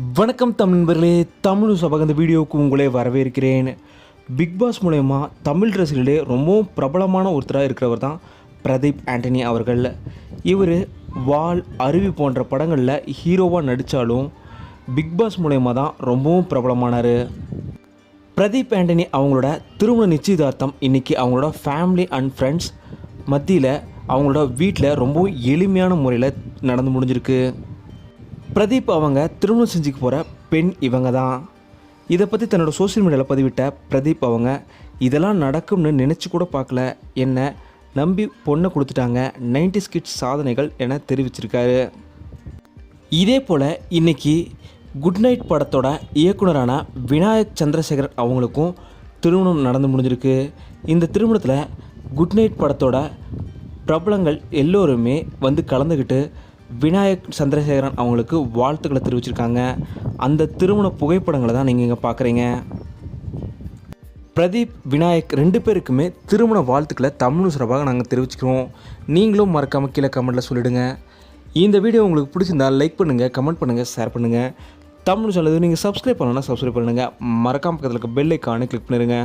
வணக்கம் தமிழ் நண்பர்களே தமிழ் சபக இந்த வீடியோவுக்கு உங்களே வரவேற்கிறேன். பிக் பாஸ் மூலயமா தமிழ் ரசிகர்களே ரொம்பவும் பிரபலமான ஒருத்தராக இருக்கிறவர் தான் பிரதீப் ஆண்டனி அவர்கள். இவர் வால் அருவி போன்ற படங்களில் ஹீரோவாக நடித்தாலும் பிக் பாஸ் மூலயமா தான் ரொம்பவும் பிரபலமானார். பிரதீப் ஆண்டனி அவங்களோட திருமண நிச்சயதார்த்தம் இன்றைக்கி அவங்களோட ஃபேமிலி அண்ட் ஃப்ரெண்ட்ஸ் மத்தியில் அவங்களோட வீட்டில் ரொம்பவும் எளிமையான முறையில் நடந்து முடிஞ்சிருக்கு. பிரதீப் அவங்க திருமணம் செஞ்சுக்க போகிற பெண் இவங்க தான் இதை பற்றி தன்னோட சோஷியல் மீடியாவில் பதிவிட்ட பிரதீப் அவங்க இதெல்லாம் நடக்கும்னு நினச்சி கூட பார்க்கல. என்ன நம்பி பொண்ணை கொடுத்துட்டாங்க. 90s கிட்ஸ் சாதனைகள் என தெரிவிச்சிருக்காரு. இதே போல் இன்னைக்கு குட் நைட் படத்தோட இயக்குனரான விநாயக் சந்திரசேகர் அவங்களுக்கும் திருமணம் நடந்து முடிஞ்சிருக்கு. இந்த திருமணத்தில் குட் நைட் படத்தோட பிரபலங்கள் எல்லோருமே வந்து கலந்துக்கிட்டு விநாயக் சந்திரசேகரன் அவங்களுக்கு வாழ்த்துக்களை தெரிவிச்சிருக்காங்க. அந்த திருமண புகைப்படங்களை தான் நீங்கள் இங்கே பார்க்குறீங்க பிரதீப் விநாயக் ரெண்டு பேருக்குமே திருமண வாழ்த்துக்களை தமிழ் சிறப்பாக நாங்கள் தெரிவிச்சுக்கிறோம். நீங்களும் மறக்காமல் கீழே கமெண்ட்டில் சொல்லிவிடுங்க இந்த வீடியோ உங்களுக்கு பிடிச்சிருந்தா லைக் பண்ணுங்கள் கமெண்ட் பண்ணுங்கள் ஷேர் பண்ணுங்கள் தமிழ் சொல்லுது நீங்கள் சப்ஸ்கிரைப் பண்ணலன்னா சப்ஸ்கிரைப் பண்ணுங்கள் மறக்காம பக்கத்தில் இருக்க பெல் ஐக்கானே கிளிக் பண்ணிடுங்க